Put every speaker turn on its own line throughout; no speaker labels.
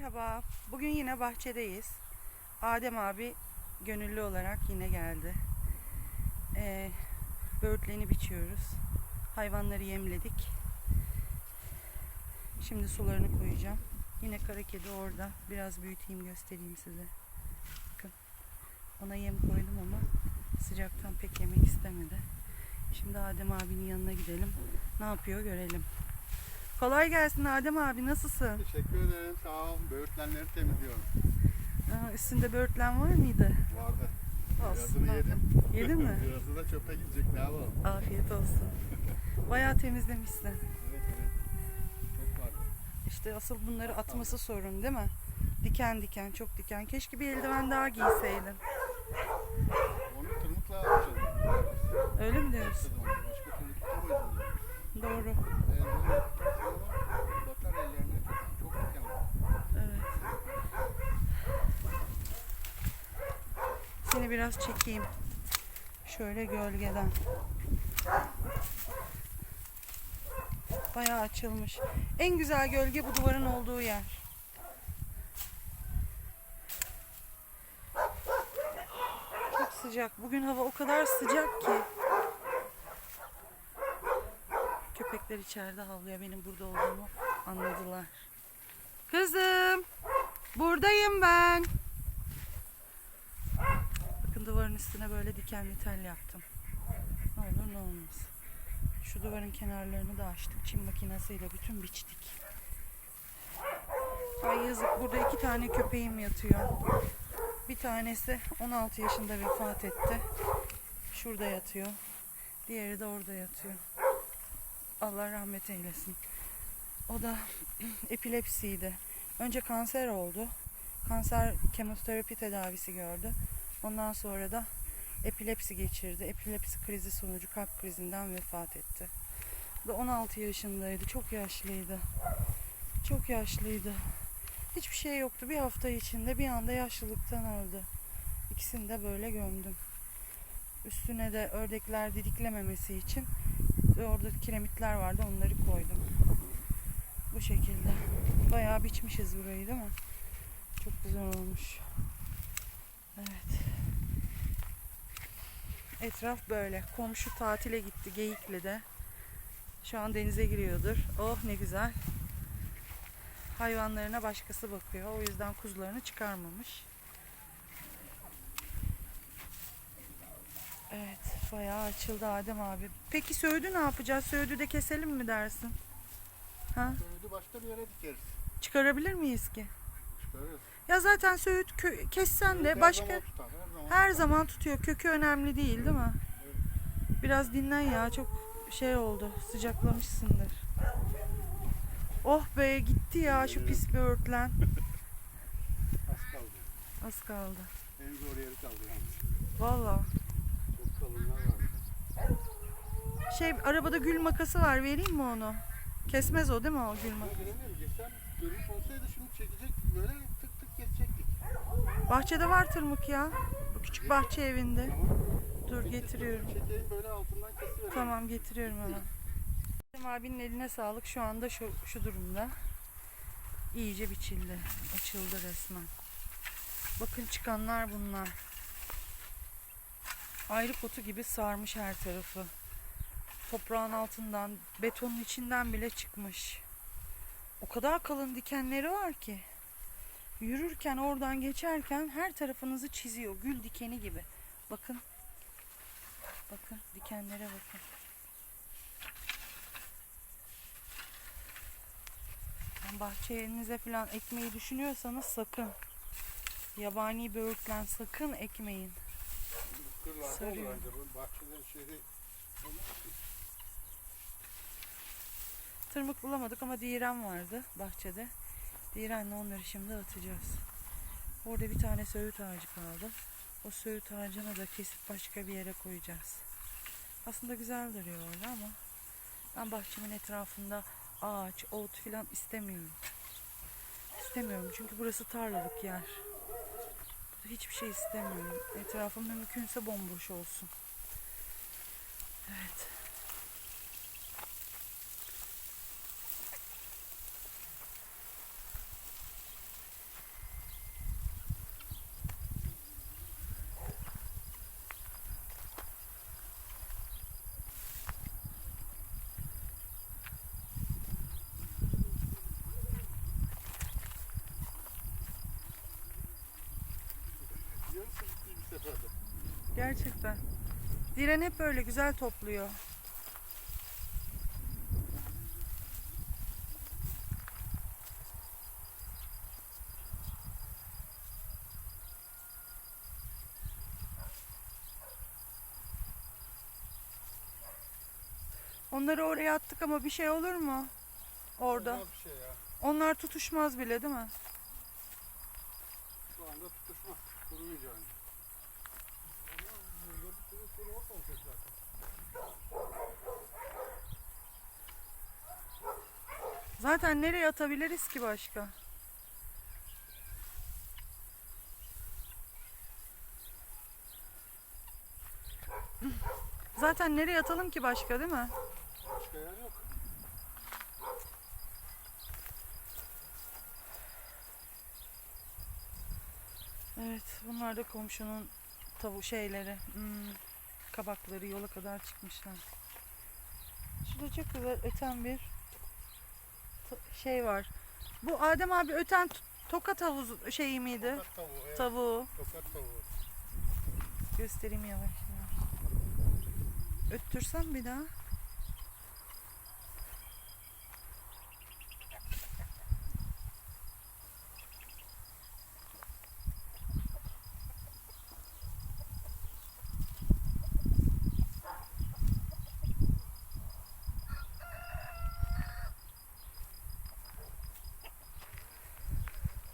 Merhaba. Bugün yine bahçedeyiz. Adem abi gönüllü olarak yine geldi. Ee, böğürtlerini biçiyoruz. Hayvanları yemledik. Şimdi sularını koyacağım. Yine kara kedi orada. Biraz büyüteyim göstereyim size. Bakın. Ona yem koydum ama sıcaktan pek yemek istemedi. Şimdi Adem abinin yanına gidelim. Ne yapıyor görelim. Kolay gelsin Adem abi nasılsın?
Teşekkür ederim. Sağ ol. Böğürtlenleri temizliyorum.
Aa, üstünde böğürtlen var mıydı?
Vardı.
Olsun.
Birazını yedim.
Yedin mi?
Birazı da çöpe gidecek. Ne yapalım?
Afiyet olsun. Bayağı temizlemişsin.
Evet evet. Çok vardı.
İşte asıl bunları atması sorun değil mi? Diken diken, çok diken. Keşke bir eldiven daha giyseydin.
Onu tırmıkla yapacağız.
Öyle mi diyorsun?
Başka türlü tutamayız onu.
Doğru.
Eldiveni yaptıktan sonra batar ellerine çok, çok diken var.
Evet. Biraz çekeyim. Şöyle gölgeden. Bayağı açılmış. En güzel gölge bu duvarın olduğu yer. Çok sıcak. Bugün hava o kadar sıcak ki. Köpekler içeride havlıyor. Benim burada olduğumu anladılar. Kızım, buradayım ben. Duvarın üstüne böyle dikenli tel yaptım. Ne olur ne olmaz. Şu duvarın kenarlarını da açtık. Çim makinesiyle bütün biçtik. Ay yazık burada iki tane köpeğim yatıyor. Bir tanesi 16 yaşında vefat etti. Şurada yatıyor. Diğeri de orada yatıyor. Allah rahmet eylesin. O da epilepsiydi. Önce kanser oldu. Kanser kemoterapi tedavisi gördü. Ondan sonra da epilepsi geçirdi. Epilepsi krizi sonucu kalp krizinden vefat etti. O da 16 yaşındaydı. Çok yaşlıydı. Çok yaşlıydı. Hiçbir şey yoktu. Bir hafta içinde bir anda yaşlılıktan öldü. İkisini de böyle gömdüm. Üstüne de ördekler didiklememesi için orada kiremitler vardı onları koydum. Bu şekilde. Bayağı biçmişiz burayı değil mi? Çok güzel olmuş. Evet. Etraf böyle. Komşu tatile gitti Geyikli'de. Şu an denize giriyordur. Oh ne güzel. Hayvanlarına başkası bakıyor. O yüzden kuzularını çıkarmamış. Evet, bayağı açıldı Adem abi. Peki söğüdü ne yapacağız? Söğüdü de keselim mi dersin? Ha?
Söğüdü başka bir yere dikeriz.
Çıkarabilir miyiz ki? Ya zaten söğüt kö- kessen de başka
her zaman
tutuyor. Kökü önemli değil, değil mi? Biraz dinlen ya. Çok şey oldu. Sıcaklamışsındır. Oh be gitti ya şu pis böğürtlen.
Az kaldı.
Az kaldı.
En zor yeri kaldı yalnız.
Valla.
Çok kalınlar var.
Şey arabada gül makası var. Vereyim mi onu? Kesmez o değil mi o gül
Ama
makası?
bilemiyorum. Geçen görüş olsaydı şimdi çekecek
Bahçede var tırmık ya. Bu küçük bahçe evinde. Dur getiriyorum. Tamam getiriyorum hemen. Adem abinin eline sağlık. Şu anda şu, şu durumda. İyice biçildi. Açıldı resmen. Bakın çıkanlar bunlar. Ayrı kotu gibi sarmış her tarafı. Toprağın altından, betonun içinden bile çıkmış. O kadar kalın dikenleri var ki. Yürürken oradan geçerken her tarafınızı çiziyor. Gül dikeni gibi. Bakın. Bakın dikenlere bakın. Bahçenize falan ekmeği düşünüyorsanız sakın. Yabani böğürtlen sakın ekmeyin. Sarıyor. Tırmık bulamadık ama diren vardı bahçede. Direnle onları şimdi atacağız. Orada bir tane söğüt ağacı kaldı. O söğüt ağacını da kesip başka bir yere koyacağız. Aslında güzel duruyor orada ama ben bahçemin etrafında ağaç, ot filan istemiyorum. İstemiyorum çünkü burası tarlalık yer. Burada hiçbir şey istemiyorum. Etrafım mümkünse bomboş olsun. Evet. Gerçekten. Diren hep böyle güzel topluyor. Onları oraya attık ama bir şey olur mu? Orada.
Olmaz bir şey ya.
Onlar tutuşmaz bile değil mi?
Şu anda tutuşma. Kurumayacak. Ama burada bir sürü sürü ot olacak zaten.
Nereye atabiliriz ki başka? Zaten nereye atalım ki başka değil mi?
Başka yer yok.
Evet, bunlar da komşunun tavu şeyleri, hmm, kabakları yola kadar çıkmışlar. Şurada çok güzel öten bir şey var. Bu Adem abi öten tokat havuzu şeyi miydi?
Tokat tavuğu. Evet.
Tavuğu.
Tokat tavuğu.
Göstereyim yavaş yavaş. Öttürsem bir daha.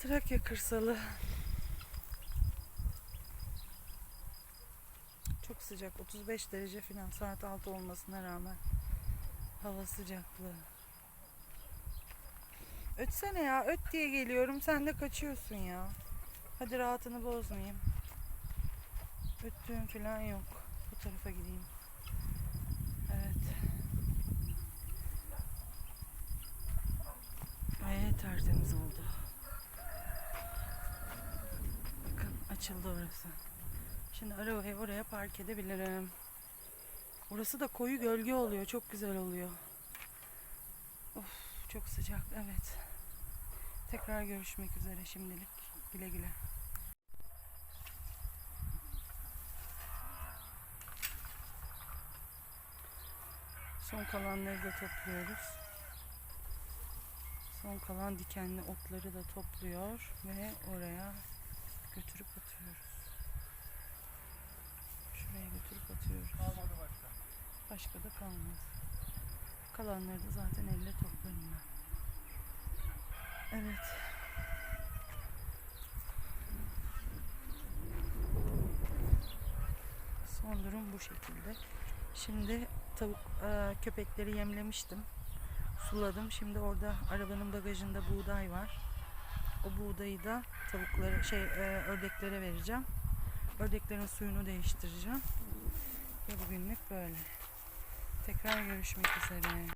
Trakya kırsalı. Çok sıcak. 35 derece falan saat 6 olmasına rağmen. Hava sıcaklığı. Ötsene ya. Öt diye geliyorum. Sen de kaçıyorsun ya. Hadi rahatını bozmayayım. Öttüğüm falan yok. Bu tarafa gideyim. Evet. Gayet tertemiz oldu. Bakın açıldı orası. Şimdi arabayı oraya park edebilirim. Burası da koyu gölge oluyor. Çok güzel oluyor. Of çok sıcak. Evet. Tekrar görüşmek üzere şimdilik. Güle güle. Son kalanları da topluyoruz. Son kalan dikenli otları da topluyor ve oraya götürüp atıyoruz. Şuraya götürüp atıyoruz.
Kalmadı başka.
Başka da kalmaz. Kalanları da zaten elle toplarım ben. Evet. Son durum bu şekilde. Şimdi tavuk e, köpekleri yemlemiştim. Suladım. Şimdi orada arabanın bagajında buğday var. O buğdayı da tavuklara şey e, ördeklere vereceğim. Ördeklerin suyunu değiştireceğim. Ve bugünlük böyle. Tekrar görüşmek üzere.